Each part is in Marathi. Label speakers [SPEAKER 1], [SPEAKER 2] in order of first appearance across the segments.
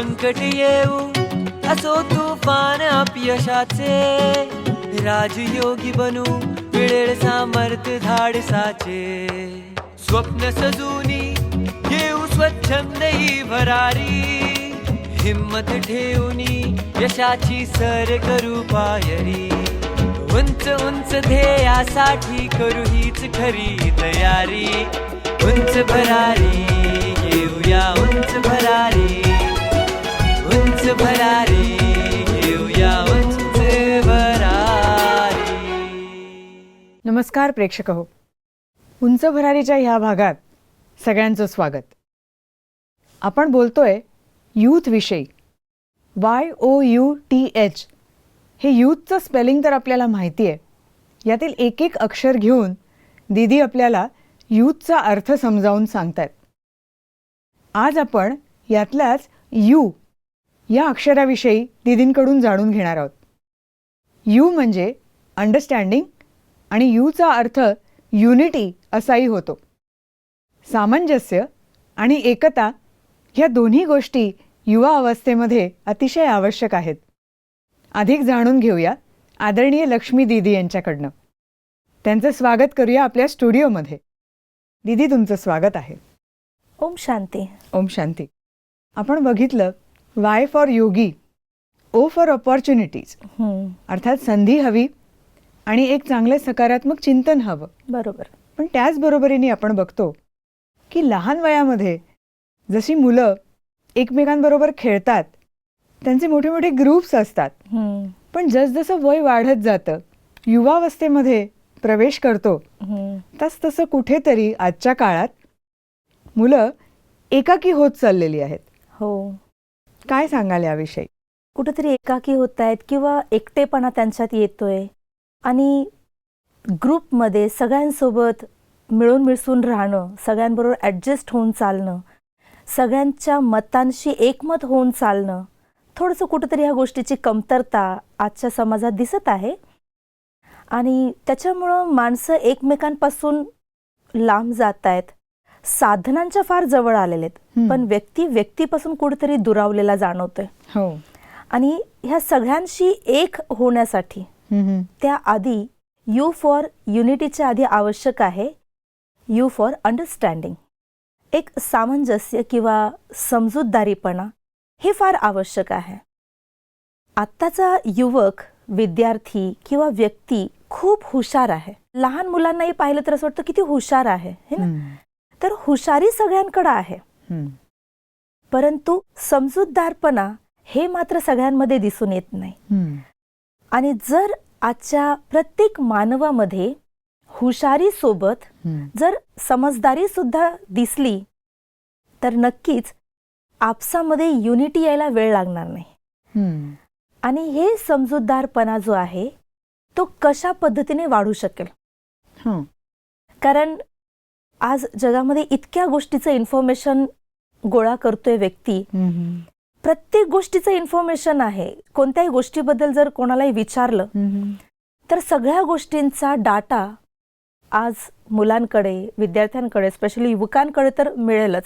[SPEAKER 1] संकट येऊ असो तुफान अपयशाचे राजयोगी बनू मिळेल सामर्थ धाडसाचे. स्वप्न सजूनी घेऊ स्वच्छंदही भरारी हिम्मत ठेवूनी यशाची सर करू पायरी. उंच उंच ध्येयासाठी करू हीच खरी तयारी. उंच भरारी घेऊया उंच भरारी. उंच भरारी घेऊया उंच भरारी.
[SPEAKER 2] नमस्कार प्रेक्षक हो उंच भरारीच्या ह्या भागात सगळ्यांचं स्वागत. आपण बोलतोय यूथ विषयी. Y O U T H हे यूथचं स्पेलिंग तर आपल्याला माहिती आहे यातील एक एक अक्षर घेऊन दीदी आपल्याला यूथचा अर्थ समजावून सांगतायत. आज आपण यातल्याच यू या अक्षराविषयी दीदींकडून जाणून घेणार आहोत. यू म्हणजे अंडरस्टँडिंग आणि यूचा अर्थ युनिटी असाही होतो. सामंजस्य आणि एकता ह्या दोन्ही गोष्टी युवा अवस्थेमध्ये अतिशय आवश्यक आहेत. अधिक जाणून घेऊया आदरणीय लक्ष्मी दीदी यांच्याकडनं. त्यांचं स्वागत करूया आपल्या स्टुडिओमध्ये. दीदी तुमचं स्वागत आहे.
[SPEAKER 3] ओम शांती.
[SPEAKER 2] ओम शांती. आपण बघितलं Y for yogi O for opportunities अर्थात संधी हवी आणि एक चांगलं सकारात्मक चिंतन हवं.
[SPEAKER 3] बरोबर.
[SPEAKER 2] पण त्याचबरोबरीने आपण बघतो की लहान वयामध्ये जशी मुलं एकमेकांबरोबर खेळतात त्यांचे मोठे मोठे ग्रुप्स असतात पण जसजसं वय वाढत जातं युवावस्थेमध्ये प्रवेश करतो तस तसं कुठेतरी आजच्या काळात मुलं एकाकी होत चाललेली आहेत.
[SPEAKER 3] हो.
[SPEAKER 2] काय सांगाल याविषयी?
[SPEAKER 3] कुठेतरी एकाकी होत आहेत किंवा एकटेपणा त्यांच्यात येतोय. आणि ग्रुपमध्ये सगळ्यांसोबत मिळून मिसळून राहणं सगळ्यांबरोबर ॲडजस्ट होऊन चालणं सगळ्यांच्या मतांशी एकमत होऊन चालणं थोडंसं कुठेतरी ह्या गोष्टीची कमतरता आजच्या समाजात दिसत आहे. आणि त्याच्यामुळं माणसं एकमेकांपासून लांब जात आहेत साधनांच्या फार जवळ आलेले आहेत. पण व्यक्ती व्यक्तीपासून कुठेतरी दुरावलेला जाणवतोय.
[SPEAKER 2] हो.
[SPEAKER 3] आणि ह्या सगळ्यांशी एक होण्यासाठी
[SPEAKER 2] हम्म.
[SPEAKER 3] त्याआधी यू फॉर युनिटीच्या आधी आवश्यक आहे यू फॉर अंडरस्टँडिंग. एक सामंजस्य किंवा समजूतदारीपणा हे फार आवश्यक आहे. आत्ताचा युवक विद्यार्थी किंवा व्यक्ती खूप हुशार आहे. लहान मुलांनाही पाहिलं तर असं वाटतं किती हुशार आहे हे ना? तर हुशारी सगळ्यांकडे आहे. परंतु समजूतदारपणा हे मात्र सगळ्यांमध्ये दिसून येत नाही. आणि जर आजच्या प्रत्येक मानवामध्ये हुशारी सोबत. जर समजदारी सुद्धा दिसली तर नक्कीच आपसामध्ये युनिटी यायला वेळ लागणार नाही. आणि हे समजूतदारपणा जो आहे तो कशा पद्धतीने वाढू शकेल. कारण आज जगामध्ये इतक्या गोष्टीचं इन्फॉर्मेशन गोळा करतोय व्यक्ती. प्रत्येक गोष्टीचं इन्फॉर्मेशन आहे कोणत्याही गोष्टीबद्दल जर कोणालाही विचारलं. तर सगळ्या गोष्टींचा डाटा आज मुलांकडे विद्यार्थ्यांकडे स्पेशली युवकांकडे तर मिळेलच.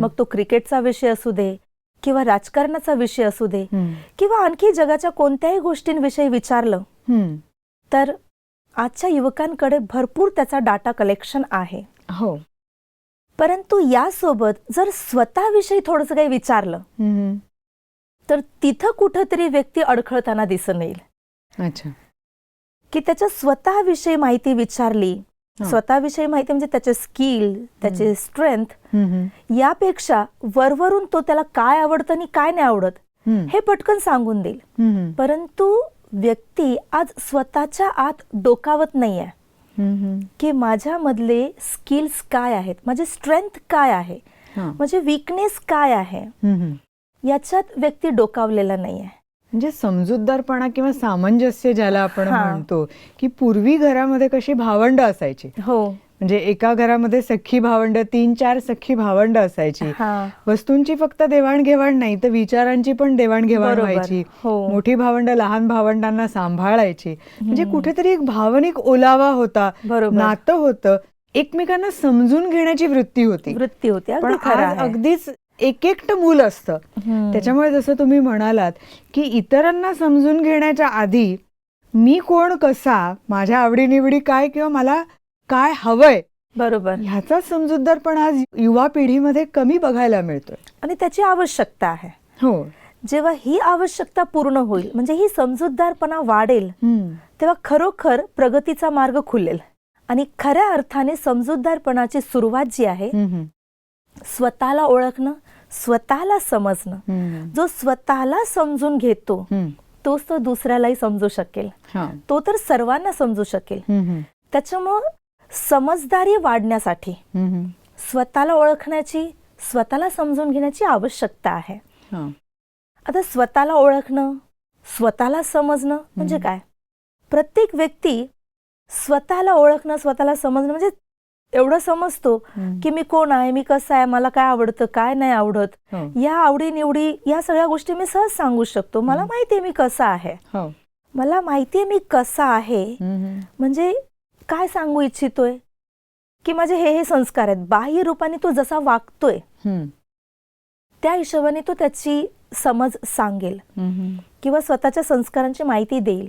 [SPEAKER 3] मग तो क्रिकेटचा विषय असू दे किंवा राजकारणाचा विषय असू दे. किंवा आणखी जगाच्या कोणत्याही गोष्टींविषयी विचारलं. तर आजच्या युवकांकडे भरपूर त्याचा डाटा कलेक्शन आहे
[SPEAKER 2] हो
[SPEAKER 3] परंतु यासोबत जर स्वतःविषयी थोडंसं काही विचारलं. तर तिथं कुठंतरी व्यक्ती अडखळताना दिसून येईल
[SPEAKER 2] अच्छा
[SPEAKER 3] की त्याच्या स्वतःविषयी माहिती विचारली. स्वतःविषयी माहिती म्हणजे त्याचे स्किल त्याचे स्ट्रेंथ. यापेक्षा वरवरून तो त्याला काय आवडतं आणि काय नाही आवडत. हे पटकन सांगून देईल. परंतु व्यक्ती आज स्वतःच्या आत डोकावत नाहीये की माझ्यामधले स्किल्स काय आहेत? माझे स्ट्रेंथ काय आहे. म्हणजे विकनेस काय आहे. याच्यात व्यक्ती डोकावलेला नाही आहे
[SPEAKER 2] म्हणजे समजूतदारपणा किंवा सामंजस्य ज्याला आपण. म्हणतो की पूर्वी घरामध्ये कशी भावंड असायची.
[SPEAKER 3] हो.
[SPEAKER 2] म्हणजे एका घरामध्ये सख्खी भावंड तीन चार सख्खी भावंड असायची वस्तूंची फक्त देवाणघेवाण नाही तर विचारांची पण देवाणघेवाण. व्हायची
[SPEAKER 3] हो.
[SPEAKER 2] मोठी भावंड लहान भावंडांना सांभाळायची म्हणजे कुठेतरी एक भावनिक ओलावा होता. नातं होतं एकमेकांना समजून घेण्याची वृत्ती होती
[SPEAKER 3] वृत्ती होती
[SPEAKER 2] पण. अगदीच एक एकटं मूल असतं. त्याच्यामुळे जसं तुम्ही म्हणालात की इतरांना समजून घेण्याच्या आधी मी कोण कसा माझ्या आवडीनिवडी काय किंवा मला काय हवंय?
[SPEAKER 3] बरोबर.
[SPEAKER 2] ह्याचा समजूतदारपण आज युवा पिढीमध्ये कमी बघायला मिळतोय.
[SPEAKER 3] आणि त्याची आवश्यकता आहे.
[SPEAKER 2] हो.
[SPEAKER 3] जेव्हा ही आवश्यकता पूर्ण होईल म्हणजे ही समजूतदारपणा वाढेल तेव्हा खरोखर प्रगतीचा मार्ग खुलेल. आणि खऱ्या अर्थाने समजूतदारपणाची सुरुवात जी आहे स्वतःला ओळखणं स्वतःला समजणं. जो स्वतःला समजून घेतो तोच तो दुसऱ्यालाही समजू शकेल.
[SPEAKER 2] हा.
[SPEAKER 3] तो तर सर्वांना समजू शकेल. त्याच्यामुळं समजदारी वाढण्यासाठी. स्वतःला ओळखण्याची स्वतःला समजून घेण्याची आवश्यकता आहे.
[SPEAKER 2] हा.
[SPEAKER 3] आता स्वतःला ओळखणं स्वतःला समजणं म्हणजे काय? प्रत्येक व्यक्ती स्वतःला ओळखणं स्वतःला समजणं म्हणजे एवढं समजतो की मी कोण आहे मी कसं आहे मला काय आवडतं काय नाही आवडत.
[SPEAKER 2] हो.
[SPEAKER 3] या आवडी निवडी या सगळ्या गोष्टी मी सहज सांगू शकतो. मला माहिती आहे मी कसा आहे.
[SPEAKER 2] हो.
[SPEAKER 3] मला माहिती आहे मी कसा आहे. म्हणजे काय सांगू इच्छितोय? की माझे हे हे संस्कार आहेत. बाह्य रूपाने तो जसा वागतोय त्या हिशोबाने तो त्याची समज सांगेल किंवा स्वतःच्या संस्कारांची माहिती देईल.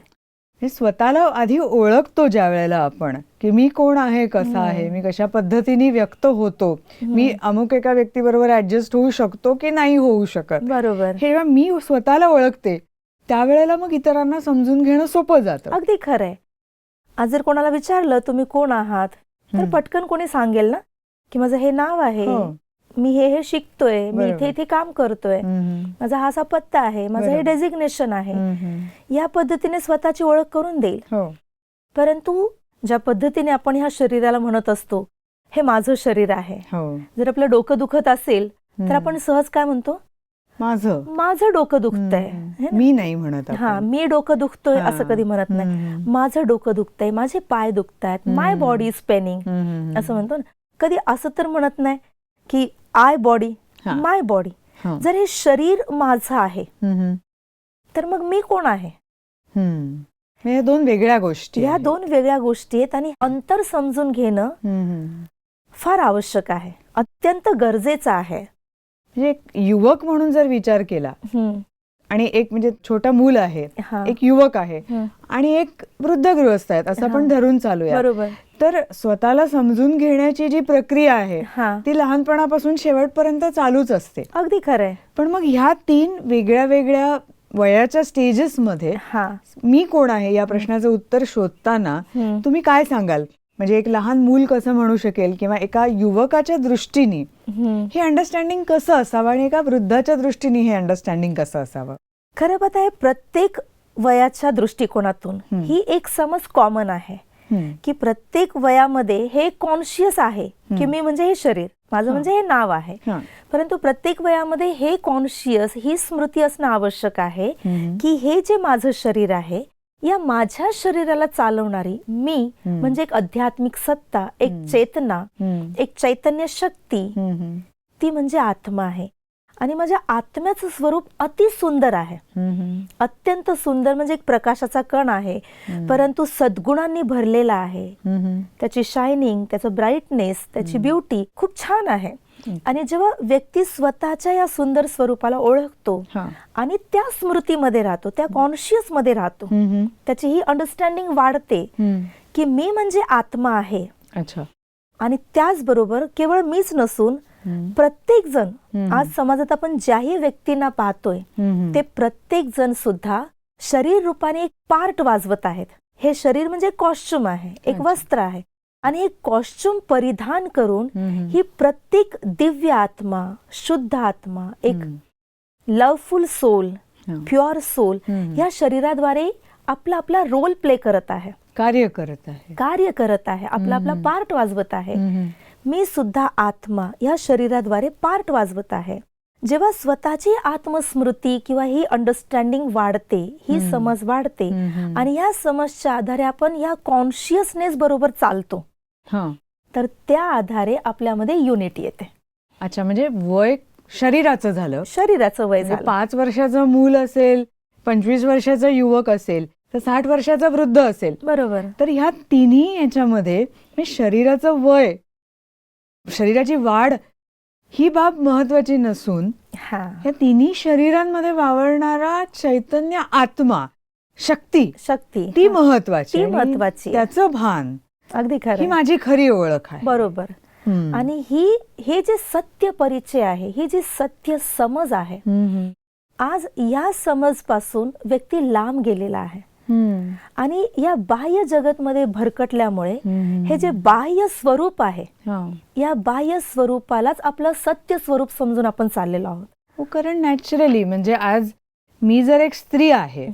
[SPEAKER 2] हे स्वतःला आधी ओळखतो ज्या वेळेला आपण की मी कोण आहे कसा आहे मी कशा पद्धतीने व्यक्त होतो मी अमुक एका व्यक्तीबरोबर ऍडजस्ट होऊ शकतो की नाही होऊ शकत.
[SPEAKER 3] बरोबर.
[SPEAKER 2] हे जेव्हा मी स्वतःला ओळखते त्यावेळेला मग इतरांना समजून घेणं सोपं जातं.
[SPEAKER 3] अगदी खरंय. आज जर कोणाला विचारलं तुम्ही कोण आहात तर. पटकन कोणी सांगेल ना की माझं हे नाव आहे
[SPEAKER 2] हो.
[SPEAKER 3] मी हे हे शिकतोय मी. इथे इथे काम करतोय. माझा हा असा पत्ता आहे माझं हे. डेझिग्नेशन आहे. या पद्धतीने स्वतःची ओळख करून देईल
[SPEAKER 2] हो
[SPEAKER 3] परंतु ज्या पद्धतीने आपण ह्या शरीराला म्हणत असतो हे माझं शरीर आहे
[SPEAKER 2] हो
[SPEAKER 3] जर आपलं डोकं दुखत असेल तर. आपण सहज काय म्हणतो
[SPEAKER 2] माझं
[SPEAKER 3] माझं डोकं दुखतंय. है ना?
[SPEAKER 2] मी नाही म्हणत
[SPEAKER 3] हा
[SPEAKER 2] आपण.
[SPEAKER 3] मी डोकं दुखतोय
[SPEAKER 2] हा.
[SPEAKER 3] असं कधी म्हणत नाही
[SPEAKER 2] हम्म.
[SPEAKER 3] माझं डोकं दुखतंय माझे पाय दुखतायत माय
[SPEAKER 2] हम्म.
[SPEAKER 3] बॉडी इज पेनिंग
[SPEAKER 2] हम्म.
[SPEAKER 3] असं म्हणतो ना कधी असं तर म्हणत नाही की आय बॉडी
[SPEAKER 2] हा.
[SPEAKER 3] माय बॉडी
[SPEAKER 2] हा.
[SPEAKER 3] जर हे शरीर माझं आहे
[SPEAKER 2] हम्म.
[SPEAKER 3] तर मग मी कोण आहे
[SPEAKER 2] हम्म. म्हणजे दोन वेगळ्या गोष्टी
[SPEAKER 3] या
[SPEAKER 2] आहेत.
[SPEAKER 3] दोन वेगळ्या गोष्टी आहेत आणि अंतर समजून घेणं
[SPEAKER 2] हम्म.
[SPEAKER 3] फार आवश्यक आहे अत्यंत गरजेचं आहे
[SPEAKER 2] म्हणजे एक युवक म्हणून जर विचार केला. आणि एक म्हणजे छोटा मूल आहे. एक युवक आहे. आणि एक वृद्ध गृहस्थ आहेत असं आपण. धरून चालूया
[SPEAKER 3] बरोबर
[SPEAKER 2] तर स्वतःला समजून घेण्याची जी प्रक्रिया आहे ती लहानपणापासून शेवटपर्यंत चालूच असते
[SPEAKER 3] अगदी खरंय
[SPEAKER 2] पण मग ह्या तीन वेगळ्या वेगळ्या वयाच्या स्टेजेस मध्ये मी कोण आहे या प्रश्नाचं उत्तर शोधताना. तुम्ही काय सांगाल म्हणजे एक लहान मूल कसं म्हणू शकेल किंवा एका युवकाच्या दृष्टीने. हे अंडरस्टँडिंग कसं असावं आणि एका वृद्धाच्या दृष्टीने हे अंडरस्टँडिंग कसं असावं
[SPEAKER 3] खरं पाहता आहे प्रत्येक वयाच्या दृष्टिकोनातून. ही एक समज कॉमन आहे की प्रत्येक वयामध्ये हे कॉन्शियस आहे की मी म्हणजे हे शरीर माझं म्हणजे हे नाव आहे. परंतु प्रत्येक वयामध्ये हे कॉन्शियस ही स्मृती असणं आवश्यक आहे. की हे जे माझं शरीर आहे या माझ्या शरीराला चालवणारी मी. म्हणजे एक आध्यात्मिक सत्ता एक. चेतना. एक चैतन्य शक्ती. ती म्हणजे आत्मा आहे आणि माझ्या आत्म्याचं स्वरूप अति सुंदर आहे. अत्यंत सुंदर म्हणजे एक प्रकाशाचा कण आहे परंतु सद्गुणांनी भरलेला आहे. त्याची शायनिंग त्याचं ब्राईटनेस त्याची ब्युटी खूप छान आहे. आणि जेव्हा व्यक्ती स्वतःच्या या सुंदर स्वरूपाला ओळखतो. आणि त्या स्मृतीमध्ये राहतो त्या कॉन्शियसमध्ये राहतो. त्याची ही अंडरस्टँडिंग वाढते. की मी म्हणजे आत्मा आहे
[SPEAKER 2] अच्छा
[SPEAKER 3] आणि त्याचबरोबर केवळ मीच नसून. प्रत्येक जण. आज समाजात आपण ज्याही व्यक्तींना पाहतोय. ते प्रत्येक जण सुद्धा शरीर रूपाने एक पार्ट वाजवत आहेत हे शरीर म्हणजे कॉस्ट्युम आहे एक. वस्त्र आहे आणि हे कॉस्ट्युम परिधान करून. ही प्रत्येक दिव्य आत्मा शुद्ध आत्मा एक. लवफुल सोल
[SPEAKER 2] हा.
[SPEAKER 3] Pure soul. या शरीराद्वारे आपला आपला रोल प्ले करत आहे
[SPEAKER 2] कार्य करत आहे
[SPEAKER 3] कार्य करत आहे आपला आपला. पार्ट वाजवत आहे. मी सुद्धा आत्मा या शरीराद्वारे पार्ट वाजवत आहे जेव्हा स्वतःची आत्मस्मृती किंवा ही अंडरस्टँडिंग वाढते ही. समज वाढते. आणि या समजच्या आधारे आपण या कॉन्शियसनेस बरोबर चालतो
[SPEAKER 2] हा.
[SPEAKER 3] तर त्या आधारे आपल्यामध्ये युनिटी येते.
[SPEAKER 2] अच्छा म्हणजे वय शरीराचं झालं.
[SPEAKER 3] शरीराचं वय
[SPEAKER 2] म्हणजे
[SPEAKER 3] झालं.
[SPEAKER 2] पाच वर्षाचं मूल असेल पंचवीस वर्षाचा युवक असेल तर साठ वर्षाचा वृद्ध असेल.
[SPEAKER 3] बरोबर.
[SPEAKER 2] तर ह्या तिन्ही याच्यामध्ये म्हणजे शरीराचं वय शरीराची वाढ ही बाब महत्वाची नसून
[SPEAKER 3] हा.
[SPEAKER 2] या तिन्ही शरीरांमध्ये वावरणारा चैतन्य आत्मा शक्ती
[SPEAKER 3] शक्ती.
[SPEAKER 2] ती
[SPEAKER 3] हा.
[SPEAKER 2] महत्वाची
[SPEAKER 3] ती
[SPEAKER 2] आणि
[SPEAKER 3] महत्वाची आहे.
[SPEAKER 2] त्याचं भान
[SPEAKER 3] अगदी
[SPEAKER 2] ही
[SPEAKER 3] खरं
[SPEAKER 2] माझी खरी ओळख आहे
[SPEAKER 3] बरोबर. आणि ही हे जे सत्य परिचय आहे ही जी सत्य समज आहे. आज या समजपासून व्यक्ती लांब गेलेला आहे. आणि या बाह्य जगतमध्ये भरकटल्यामुळे
[SPEAKER 2] हम्म.
[SPEAKER 3] हे जे बाह्य स्वरूप आहे
[SPEAKER 2] हा.
[SPEAKER 3] या बाह्य स्वरूपालाच आपलं सत्य स्वरूप समजून आपण चाललेलो आहोत
[SPEAKER 2] हो कारण नॅचरली म्हणजे आज मी जर एक स्त्री आहे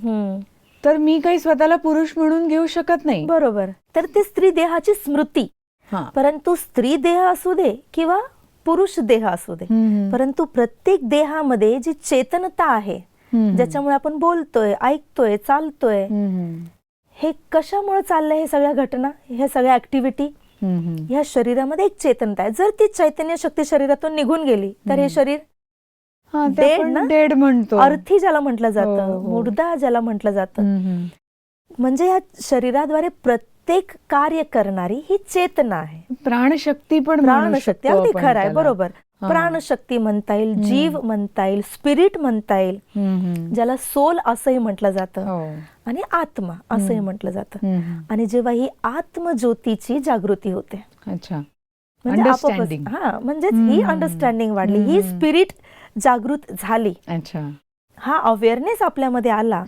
[SPEAKER 2] तर मी काही स्वतःला पुरुष म्हणून घेऊ शकत नाही
[SPEAKER 3] बरोबर तर ती स्त्री देहाची स्मृती
[SPEAKER 2] हा.
[SPEAKER 3] परंतु स्त्री देह असू दे किंवा पुरुष देह असू दे
[SPEAKER 2] हम्म.
[SPEAKER 3] परंतु प्रत्येक देहामध्ये जी चेतनता आहे
[SPEAKER 2] हम्म.
[SPEAKER 3] ज्याच्यामुळे आपण बोलतोय ऐकतोय चालतोय
[SPEAKER 2] हम्म.
[SPEAKER 3] हे कशामुळे चाललंय हे सगळ्या घटना ह्या सगळ्या ऍक्टिव्हिटी
[SPEAKER 2] हम्म.
[SPEAKER 3] ह्या शरीरामध्ये एक चेतनता आहे जर ती चैतन्य शक्ती शरीरातून निघून गेली तर हे. शरीर
[SPEAKER 2] हा, आपण
[SPEAKER 3] ना?
[SPEAKER 2] dead म्हणतो
[SPEAKER 3] अर्थी ज्याला म्हटलं जातं
[SPEAKER 2] हो, हो.
[SPEAKER 3] मुर्दा ज्याला म्हटलं जातं. म्हणजे या शरीराद्वारे प्रत्येक कार्य करणारी ही चेतना आहे
[SPEAKER 2] प्राणशक्ती पण
[SPEAKER 3] प्राणशक्ती
[SPEAKER 2] शकतो
[SPEAKER 3] अगदी खरं आहे. बरोबर
[SPEAKER 2] हा.
[SPEAKER 3] प्राणशक्ती म्हणता येईल. जीव म्हणता येईल स्पिरिट म्हणता येईल. ज्याला सोल असंही म्हटलं जातं
[SPEAKER 2] हो.
[SPEAKER 3] आणि आत्मा असंही. म्हटलं जातं. आणि जेव्हा ही आत्मज्योतीची जागृती होते
[SPEAKER 2] अच्छा
[SPEAKER 3] म्हणजे. हा म्हणजेच ही. अंडरस्टँडिंग वाढली ही. स्पिरिट जागृत झाली
[SPEAKER 2] अच्छा
[SPEAKER 3] हा अवेअरनेस आपल्यामध्ये आला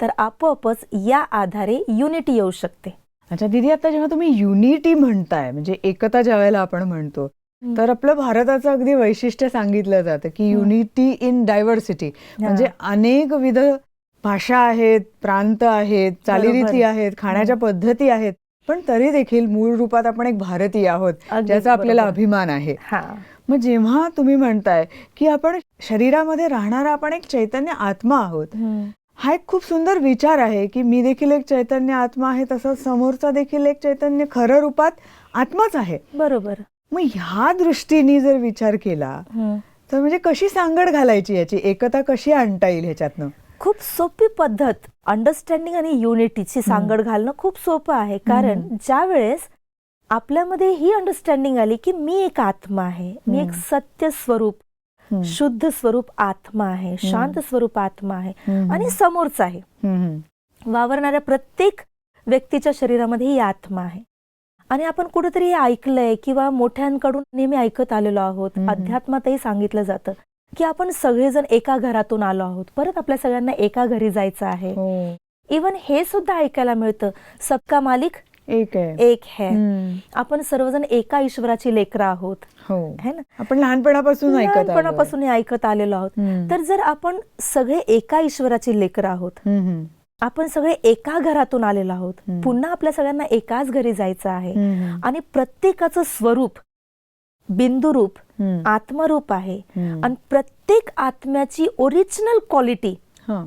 [SPEAKER 3] तर आपोआपच या आधारे युनिटी येऊ शकते
[SPEAKER 2] अच्छा दीदी आता जेव्हा तुम्ही युनिटी म्हणताय म्हणजे एकता ज्या वेळेला आपण म्हणतो. तर आपलं भारताचं अगदी वैशिष्ट्य सांगितलं जातं की. युनिटी इन डायव्हर्सिटी म्हणजे अनेक विध भाषा आहेत प्रांत आहेत चालीरीती. आहेत खाण्याच्या पद्धती आहेत पण तरी देखील मूळ रूपात आपण एक भारतीय आहोत ज्याचा आपल्याला. अभिमान आहे मग जेव्हा तुम्ही म्हणताय की आपण शरीरामध्ये राहणारा आपण एक चैतन्य आत्मा आहोत. हा. एक खूप सुंदर विचार आहे की मी देखील एक चैतन्य आत्मा आहे तसं समोरचा देखील एक चैतन्य खरं रूपात आत्माच आहे.
[SPEAKER 3] बरोबर.
[SPEAKER 2] मग ह्या दृष्टीने जर विचार केला. तर म्हणजे कशी सांगड घालायची याची? एकता कशी आणता येईल ह्याच्यातनं?
[SPEAKER 3] खूप सोपी पद्धत अंडरस्टँडिंग आणि युनिटीची सांगड घालणं खूप सोपं आहे. कारण ज्या वेळेस आपल्यामध्ये ही अंडरस्टँडिंग आली की मी एक आत्मा आहे. मी एक. सत्य स्वरूप. शुद्ध स्वरूप आत्मा आहे. शांत स्वरूप आत्मा आहे. आणि समोरचा आहे. वावरणाऱ्या प्रत्येक व्यक्तीच्या शरीरामध्ये ही आत्मा आहे. आणि आपण कुठेतरी हे ऐकलंय किंवा मोठ्यांकडून नेहमी ऐकत आलेलो आहोत. अध्यात्मातही सांगितलं जातं की आपण सगळेजण एका घरातून आलो आहोत. परत आपल्या सगळ्यांना एका घरी जायचं आहे.
[SPEAKER 2] हो.
[SPEAKER 3] इवन हे सुद्धा ऐकायला मिळतं. सबका मालिक
[SPEAKER 2] एक आहे
[SPEAKER 3] एक है. आपण सर्वजण एका ईश्वराची लेकरं आहोत
[SPEAKER 2] हो
[SPEAKER 3] है ना
[SPEAKER 2] आपण लहानपणापासून ऐकत.
[SPEAKER 3] लहानपणापासून हे ऐकत आलेलो आहोत
[SPEAKER 2] हम्म.
[SPEAKER 3] तर जर आपण सगळे एका ईश्वराची लेकरं आहोत
[SPEAKER 2] हम्म.
[SPEAKER 3] आपण सगळे एका घरातून आलेलो आहोत
[SPEAKER 2] हम्म.
[SPEAKER 3] पुन्हा आपल्या सगळ्यांना एकाच घरी जायचं आहे
[SPEAKER 2] हम्म.
[SPEAKER 3] आणि प्रत्येकाचं स्वरूप बिंदुरूप
[SPEAKER 2] हम्म.
[SPEAKER 3] आत्मरूप आहे
[SPEAKER 2] हम्म.
[SPEAKER 3] आणि प्रत्येक आत्म्याची ओरिजिनल क्वालिटी
[SPEAKER 2] हा.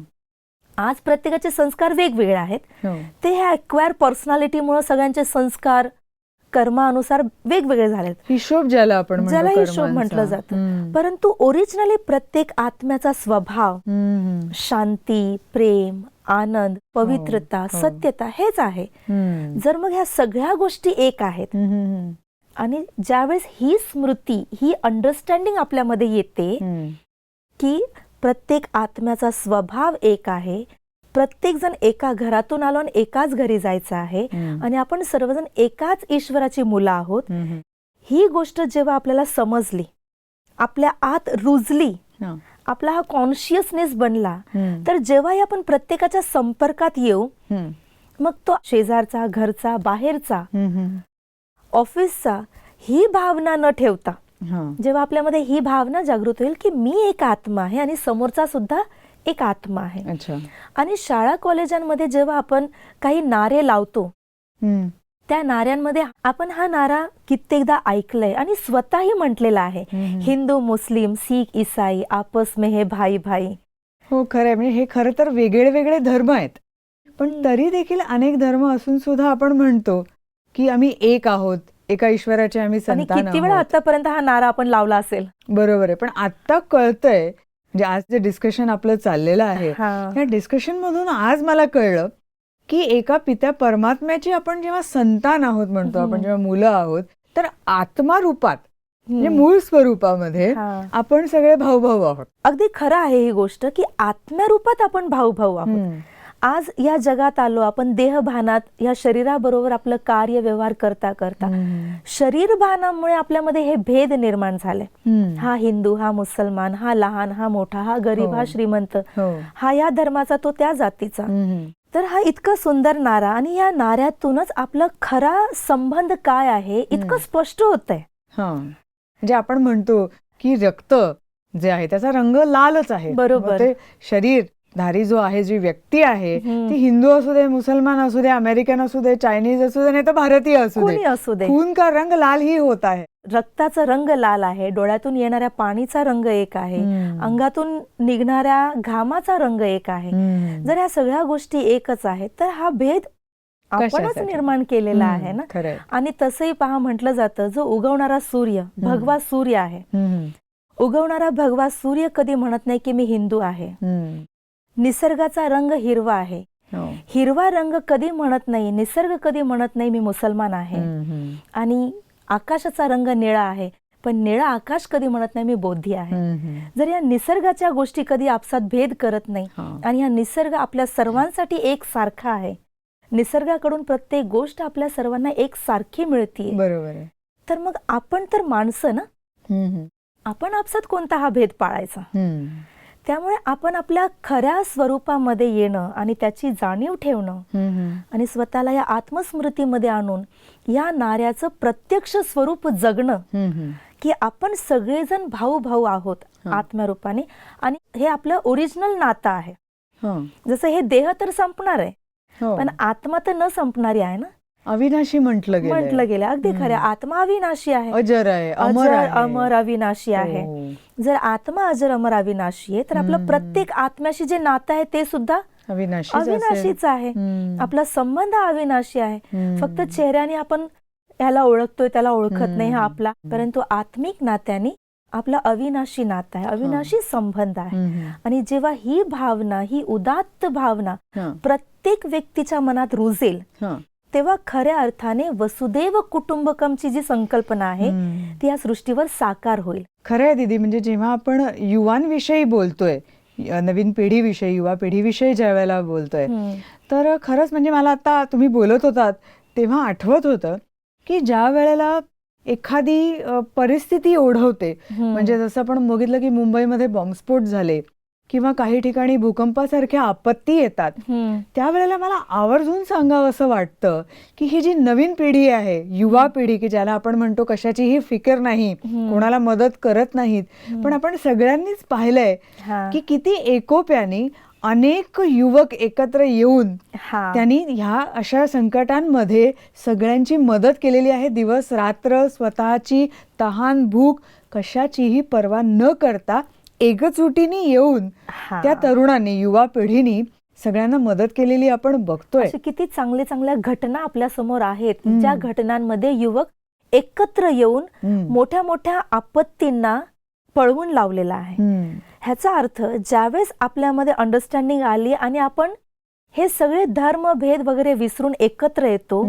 [SPEAKER 3] आज प्रत्येकाचे संस्कार वेगवेगळे आहेत
[SPEAKER 2] हो.
[SPEAKER 3] ते ह्या अक्वायर पर्सनॅलिटीमुळे सगळ्यांचे संस्कार कर्मानुसार वेगवेगळे झालेत
[SPEAKER 2] हिशोब ज्याला आपण
[SPEAKER 3] ज्याला हिशोब. म्हटलं जातं. परंतु ओरिजिनली प्रत्येक आत्म्याचा स्वभाव. शांती प्रेम आनंद पवित्रता
[SPEAKER 2] हो.
[SPEAKER 3] सत्यता हेच आहे. जर मग ह्या सगळ्या गोष्टी एक आहेत. आणि ज्यावेळेस ही स्मृती ही अंडरस्टँडिंग आपल्यामध्ये येते. की प्रत्येक आत्म्याचा स्वभाव एक आहे प्रत्येक जण एका घरातून आलो आणि एकाच घरी जायचं आहे. आणि आपण सर्वजण एकाच ईश्वराची मुलं आहोत. ही गोष्ट जेव्हा आपल्याला समजली आपल्या आत रुजली. आपला हा कॉन्शियसनेस बनला. तर जेव्हाही आपण प्रत्येकाच्या संपर्कात येऊ. मग तो शेजारचा घरचा बाहेरचा. ऑफिसचा ही भावना न ठेवता. जेव्हा आपल्यामध्ये ही भावना जागृत होईल की मी एक आत्मा आहे आणि समोरचा सुद्धा एक आत्मा आहे.
[SPEAKER 2] अच्छा.
[SPEAKER 3] आणि शाळा कॉलेजांमध्ये जेव्हा आपण काही नारे लावतो. त्या नाऱ्यांमध्ये आपण हा नारा कित्येकदा ऐकलंय आणि स्वतःही म्हटलेला आहे. हिंदू मुस्लिम सीख ईसाई आपस में हे भाई भाई
[SPEAKER 2] हो खरंय. म्हणजे हे खरं तर वेगळे वेगळे धर्म आहेत. पण. तरी देखील अनेक धर्म असून सुद्धा आपण म्हणतो की आम्ही एक आहोत. एका ईश्वराचे आम्ही संतान
[SPEAKER 3] किती वेळा. आतापर्यंत हा नारा आपण लावला असेल
[SPEAKER 2] बरोबर आहे पण आता कळतंय म्हणजे आज जे डिस्कशन आपलं चाललेलं आहे
[SPEAKER 3] हा.
[SPEAKER 2] या डिस्कशन मधून आज मला कळलं की एका पित्या परमात्म्याची आपण जेव्हा संतान आहोत म्हणतो आपण. जेव्हा मुलं आहोत तर आत्मा रूपात म्हणजे. मूळ स्वरूपामध्ये. आपण सगळे भाऊ भाऊ आहोत
[SPEAKER 3] अगदी खरं आहे ही गोष्ट की आत्म्यारूपात आपण भाऊ भाऊ आहोत. आज या जगात आलो आपण देहभानात या शरीराबरोबर आपलं कार्य व्यवहार करता करता
[SPEAKER 2] हम्म.
[SPEAKER 3] शरीर भानामुळे आपल्यामध्ये हे भेद निर्माण झाले. हा हिंदू हा मुसलमान हा लहान हा मोठा हा गरीब
[SPEAKER 2] हो.
[SPEAKER 3] हा श्रीमंत
[SPEAKER 2] हो
[SPEAKER 3] हा या धर्माचा तो त्या जातीचा. तर हा इतका सुंदर नारा आणि या नाऱ्यातूनच आपलं खरा संबंध काय आहे इतकं स्पष्ट होत आहे
[SPEAKER 2] हा म्हणजे आपण म्हणतो की रक्त जे आहे त्याचा रंग लालच आहे
[SPEAKER 3] बरोबर.
[SPEAKER 2] शरीर धारी जो आहे जी व्यक्ती आहे. ती हिंदू असू दे मुसलमान असू दे अमेरिकन असू दे चायनीज असू दे नाही तर भारतीय असू दे
[SPEAKER 3] असू दे
[SPEAKER 2] खून का रंग लाल ही होत आहे
[SPEAKER 3] रक्ताचा रंग लाल आहे डोळ्यातून येणाऱ्या पाणीचा रंग एक आहे. अंगातून निघणाऱ्या घामाचा रंग एक आहे. जर या सगळ्या गोष्टी एकच आहेत तर हा भेद आपणच? निर्माण केलेला. आहे ना आणि तसंही पहा म्हटलं जातं जो उगवणारा सूर्य भगवा सूर्य आहे. उगवणारा भगवा सूर्य कधी म्हणत नाही की मी हिंदू आहे. निसर्गाचा रंग हिरवा आहे
[SPEAKER 2] हो.
[SPEAKER 3] हिरवा रंग कधी म्हणत नाही निसर्ग कधी म्हणत नाही मी मुसलमान आहे. आणि आकाशाचा रंग निळा आहे पण निळा आकाश कधी म्हणत नाही मी बौद्धी आहे. जर या निसर्गाच्या गोष्टी कधी आपसात भेद करत नाही. आणि हा निसर्ग आपल्या सर्वांसाठी एक सारखा आहे निसर्गाकडून प्रत्येक गोष्ट आपल्या सर्वांना एक सारखी मिळतीये
[SPEAKER 2] बरोबर
[SPEAKER 3] तर मग आपण तर माणसं ना. आपण आपसात कोणता हा भेद पाळायचा. त्यामुळे आपण आपल्या खऱ्या स्वरूपामध्ये येणं आणि त्याची जाणीव ठेवणं. आणि स्वतःला या आत्मस्मृतीमध्ये आणून या नाऱ्याचं प्रत्यक्ष स्वरूप जगणं. की आपण सगळेजण भाऊ भाऊ आहोत. आत्म्यारूपाने आणि हे आपलं ओरिजिनल नातं आहे
[SPEAKER 2] हा.
[SPEAKER 3] जसं हे देह तर संपणार आहे
[SPEAKER 2] हो.
[SPEAKER 3] पण आत्मा तर न संपणारी आहे ना
[SPEAKER 2] अविनाशी म्हटलं गेलं
[SPEAKER 3] म्हटलं गेलं अगदी खरं आहे. आत्मा अविनाशी आहे
[SPEAKER 2] अजर आहे अमर
[SPEAKER 3] अजर
[SPEAKER 2] आहे
[SPEAKER 3] अमर अविनाशी आहे
[SPEAKER 2] हो.
[SPEAKER 3] जर आत्मा अजर अमर अविनाशी आहे तर आपलं. प्रत्येक आत्म्याशी जे नातं आहे ते सुद्धा
[SPEAKER 2] अविनाशीच
[SPEAKER 3] आहे
[SPEAKER 2] हम्म.
[SPEAKER 3] आपला संबंध अविनाशी आहे
[SPEAKER 2] हम्म.
[SPEAKER 3] फक्त चेहऱ्याने आपण याला ओळखतोय त्याला ओळखत नाही हा. आपला परंतु आत्मिक नात्याने आपला अविनाशी नातं आहे अविनाशी संबंध आहे. आणि जेव्हा ही भावना ही उदात्त भावना
[SPEAKER 2] हा.
[SPEAKER 3] प्रत्येक व्यक्तीच्या मनात रुजेल
[SPEAKER 2] हा.
[SPEAKER 3] तेव्हा खऱ्या अर्थाने वसुदेव कुटुंबकमची जी संकल्पना आहे. ती या सृष्टीवर साकार होईल.
[SPEAKER 2] खरं आहे दीदी म्हणजे जेव्हा आपण युवांविषयी बोलतोय नवीन पिढीविषयी युवा पिढीविषयी ज्या वेळेला बोलतोय तर खरंच म्हणजे मला आता तुम्ही बोलत होतात तेव्हा आठवत होतं की ज्या वेळेला एखादी परिस्थिती ओढवते म्हणजे जसं आपण बघितलं की मुंबईमध्ये बॉम्बस्फोट झाले किंवा काही ठिकाणी भूकंपासारख्या आपत्ती येतात. त्यावेळेला मला आवर्जून सांगावं असं वाटतं की ही जी नवीन पिढी आहे युवा पिढी की ज्याला आपण म्हणतो कशाचीही फिकर नाही. कोणाला मदत करत नाहीत पण आपण सगळ्यांनीच पाहिलंय. की किती एकोप्याने अनेक युवक एकत्र येऊन. त्यांनी ह्या अशा संकटांमध्ये सगळ्यांची मदत केलेली आहे दिवस रात्र स्वतःची तहान भूक कशाचीही पर्वा न करता एकजुटीने येऊन
[SPEAKER 3] हा.
[SPEAKER 2] त्या तरुणांनी युवा पिढीनी सगळ्यांना मदत केलेली आपण बघतोय
[SPEAKER 3] अशा किती चांगल्या चांगल्या घटना आपल्यासमोर आहेत
[SPEAKER 2] हम्म.
[SPEAKER 3] ज्या घटनांमध्ये युवक एकत्र येऊन
[SPEAKER 2] हम्म.
[SPEAKER 3] मोठ्या मोठ्या आपत्तींना पळवून लावलेला आहे
[SPEAKER 2] हम्म.
[SPEAKER 3] ह्याचा अर्थ ज्यावेळेस आपल्यामध्ये अंडरस्टँडिंग आली आणि आपण हे सगळे धर्म भेद वगैरे विसरून एकत्र येतो.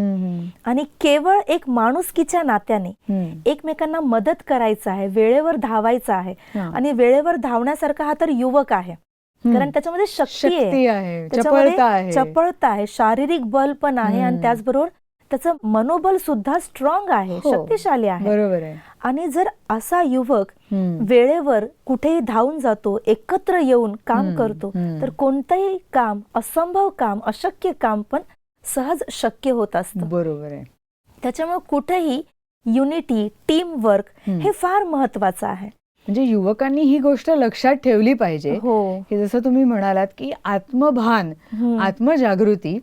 [SPEAKER 3] आणि केवळ एक माणुसकीच्या नात्याने. एकमेकांना मदत करायचं आहे वेळेवर धावायचं आहे. आणि वेळेवर धावण्यासारखा हा तर युवक आहे. कारण त्याच्यामध्ये शक्ती आहे त्याच्यामध्ये
[SPEAKER 2] चपळता आहे
[SPEAKER 3] चपळता आहे शारीरिक बल पण आहे आणि. त्याचबरोबर त्याचं मनोबल सुद्धा स्ट्रॉंग आहे
[SPEAKER 2] हो.
[SPEAKER 3] शक्तिशाली आहे
[SPEAKER 2] बरोबर आहे
[SPEAKER 3] आणि जर असा युवक. वेळेवर कुठेही धावून जातो एकत्र येऊन काम करतो. तर कोणतंही काम असंभव काम अशक्य काम पण सहज शक्य होत असतं
[SPEAKER 2] बरोबर आहे
[SPEAKER 3] त्याच्यामुळे कुठेही युनिटी टीम वर्क. हे फार महत्वाचं आहे
[SPEAKER 2] म्हणजे युवकांनी ही गोष्ट लक्षात ठेवली पाहिजे
[SPEAKER 3] हो
[SPEAKER 2] की जसं तुम्ही म्हणालात की आत्मभान. आत्मजागृती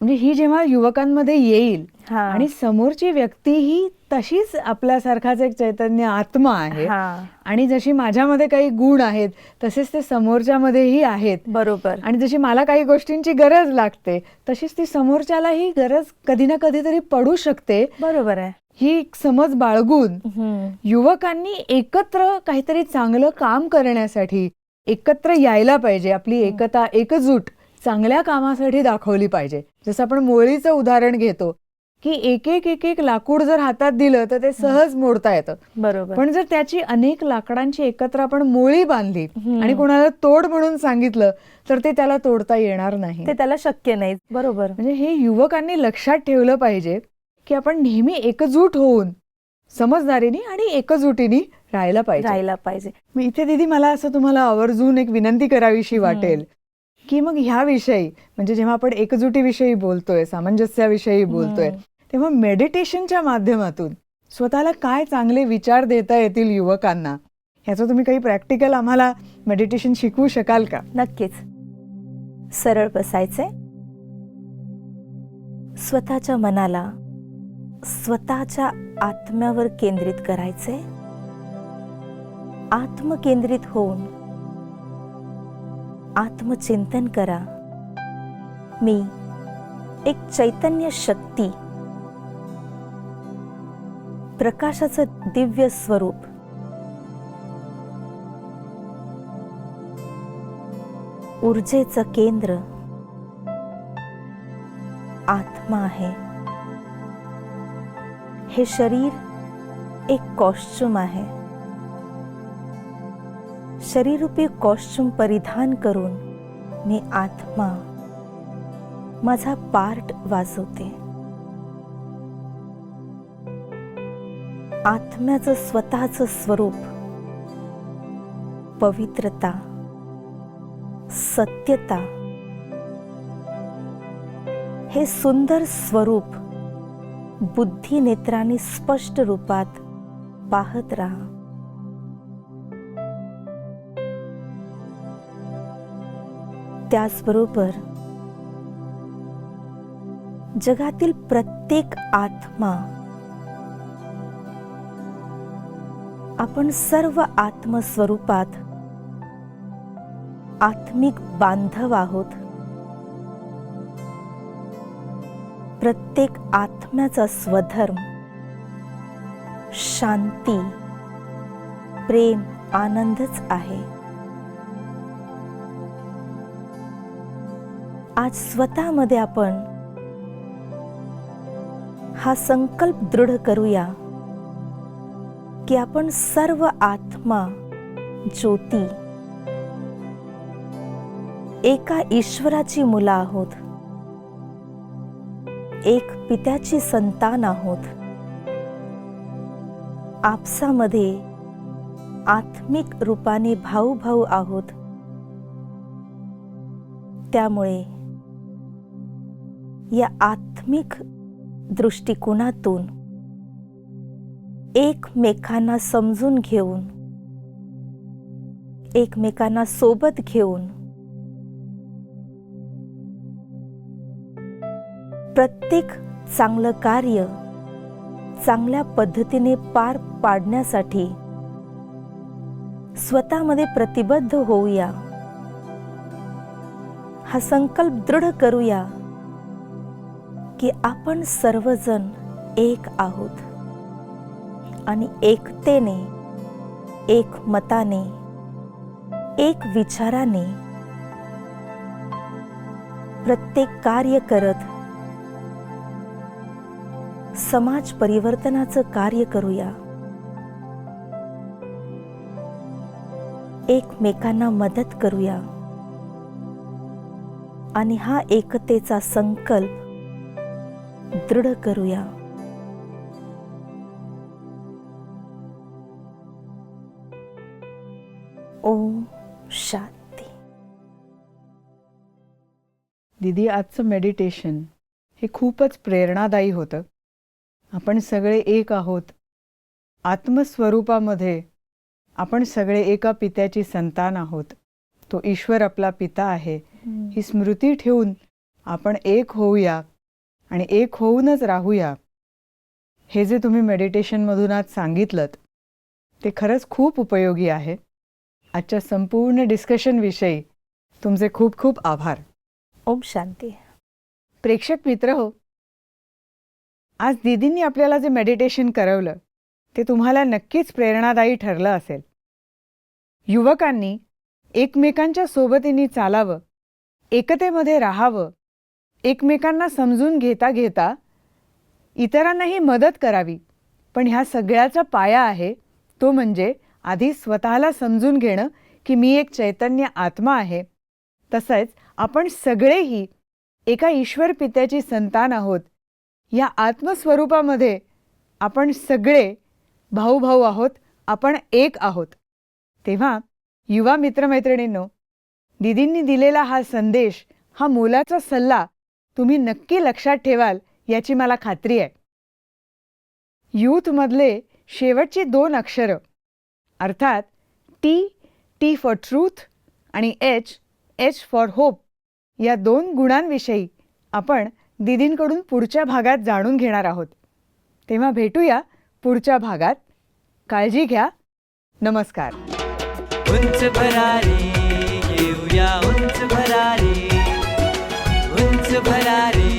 [SPEAKER 2] म्हणजे ही जेव्हा युवकांमध्ये येईल. आणि समोरची व्यक्ती ही तशीच आपल्यासारखाच एक चैतन्य आत्मा आहे आणि जशी माझ्यामध्ये काही गुण आहेत तसेच ते समोरच्यामध्येही आहेत.
[SPEAKER 3] बरोबर.
[SPEAKER 2] आणि जशी मला काही गोष्टींची गरज लागते तशीच ती समोरच्यालाही गरज कधी ना कधीतरी पडू शकते.
[SPEAKER 3] बरोबर आहे.
[SPEAKER 2] ही एक समज बाळगून. युवकांनी एकत्र काहीतरी चांगलं काम करण्यासाठी एकत्र यायला पाहिजे आपली एकता एकजूट. चांगल्या कामासाठी दाखवली पाहिजे. जसं आपण मोळीचं उदाहरण घेतो की एक एक एक एक लाकूड जर हातात दिलं तर ते सहज मोडता येतं.
[SPEAKER 3] बरोबर.
[SPEAKER 2] पण जर त्याची अनेक लाकडांची एकत्र आपण मोळी बांधली. आणि कोणाला तोड म्हणून सांगितलं तर ते त्याला तोडता येणार नाही.
[SPEAKER 3] ते त्याला शक्य नाही. बरोबर.
[SPEAKER 2] म्हणजे हे युवकांनी लक्षात ठेवलं पाहिजे की आपण नेहमी एकजूट होऊन समजदारीने आणि एकजुटीने राहायला पाहिजे.
[SPEAKER 3] राहायला पाहिजे.
[SPEAKER 2] मग इथे दिदी मला असं तुम्हाला आवर्जून एक विनंती करावीशी वाटेल. की मग ह्या विषयी म्हणजे जेव्हा आपण एकजुटीविषयी बोलतोय सामंजस्याविषयी बोलतोय. तेव्हा मेडिटेशनच्या माध्यमातून स्वतःला काय चांगले विचार देता येतील युवकांना ह्याचं तुम्ही काही प्रॅक्टिकल आम्हाला मेडिटेशन शिकवू शकाल का?
[SPEAKER 3] नक्कीच. सरळ बसायचे स्वतःच्या मनाला स्वतःच्या आत्म्यावर केंद्रित करायचे आत्मकेंद्रित होऊन आत्मचिंतन करा. मी एक चैतन्य शक्ती. प्रकाशाचं दिव्य स्वरूप. ऊर्जेचं केंद्र. आत्मा आहे. हे शरीर एक कॉस्ट्युम आहे. शरीरूपी कॉस्ट्युम परिधान करून मी आत्मा माझा पार्ट वाजवते. आत्म्याचं स्वतःचं स्वरूप पवित्रता सत्यता हे सुंदर स्वरूप बुद्धी नेत्रांनी स्पष्ट रूपात पाहत राहा. त्याचबरोबर जगातील प्रत्येक आत्मा आपण सर्व आत्मस्वरूपात आत्मिक बांधव आहोत. प्रत्येक आत्म्याचा स्वधर्म शांती प्रेम आनंदच आहे. आज स्वतःमध्ये आपण हा संकल्प दृढ करूया की आपण सर्व आत्मा ज्योती एका ईश्वराची मुलं आहोत. एक पित्याची संतान आहोत. आपसामध्ये आत्मिक रूपाने भाऊ भाऊ आहोत. त्यामुळे या आत्मिक दृष्टिकोनातून एकमेकांना समजून घेऊन एकमेकांना सोबत घेऊन प्रत्येक चांगलं कार्य चांगल्या पद्धतीने पार पाडण्यासाठी स्वतःमध्ये प्रतिबद्ध होऊया. हा संकल्प दृढ करूया. की आपण सर्वजण एक आहोत. आणि एकतेने एक मताने एक विचाराने प्रत्येक कार्य करत समाज परिवर्तनाचं कार्य करूया. एकमेकांना मदत करूया. आणि हा एकतेचा संकल्प दृढ करूया. ओम शांती.
[SPEAKER 2] दिदी आजचं मेडिटेशन हे खूपच प्रेरणादायी होतं. आपण सगळे एक आहोत. आत्मस्वरूपामध्ये आपण सगळे एका पित्याची संतान आहोत. तो ईश्वर आपला पिता आहे. ही स्मृती ठेवून आपण एक होऊया. आणि एक होऊनच राहूया. हे जे तुम्ही मेडिटेशनमधून आज सांगितलं ते खरंच खूप उपयोगी आहे. आजच्या संपूर्ण डिस्कशनविषयी तुमचे खूप खूप आभार.
[SPEAKER 3] ओम शांती.
[SPEAKER 2] प्रेक्षक मित्र हो आज दीदींनी आपल्याला जे मेडिटेशन करवलं ते तुम्हाला नक्कीच प्रेरणादायी ठरलं असेल. युवकांनी एकमेकांच्या सोबतीने चालावं एकतेमध्ये राहावं एकमेकांना समजून घेता घेता इतरांनाही मदत करावी. पण ह्या सगळ्याचा पाया आहे तो म्हणजे आधी स्वतःला समजून घेणं की मी एक चैतन्य आत्मा आहे. तसंच आपण सगळेही एका ईश्वर पित्याची संतान आहोत. या आत्मस्वरूपामध्ये आपण सगळे भाऊ भाऊ आहोत आपण एक आहोत. तेव्हा युवा मित्रमैत्रिणींनो दिदींनी दिलेला हा संदेश हा मोलाचा सल्ला तुम्ही नक्की लक्षात ठेवाल याची मला खात्री आहे. यूथमधले शेवटची दोन अक्षरं अर्थात टी टी फॉर ट्रूथ आणि एच एच फॉर होप या दोन गुणांविषयी आपण दिदींकडून पुढच्या भागात जाणून घेणार आहोत. तेव्हा भेटूया पुढच्या भागात. काळजी घ्या. नमस्कार.
[SPEAKER 1] उंच भरारी. Ferrari.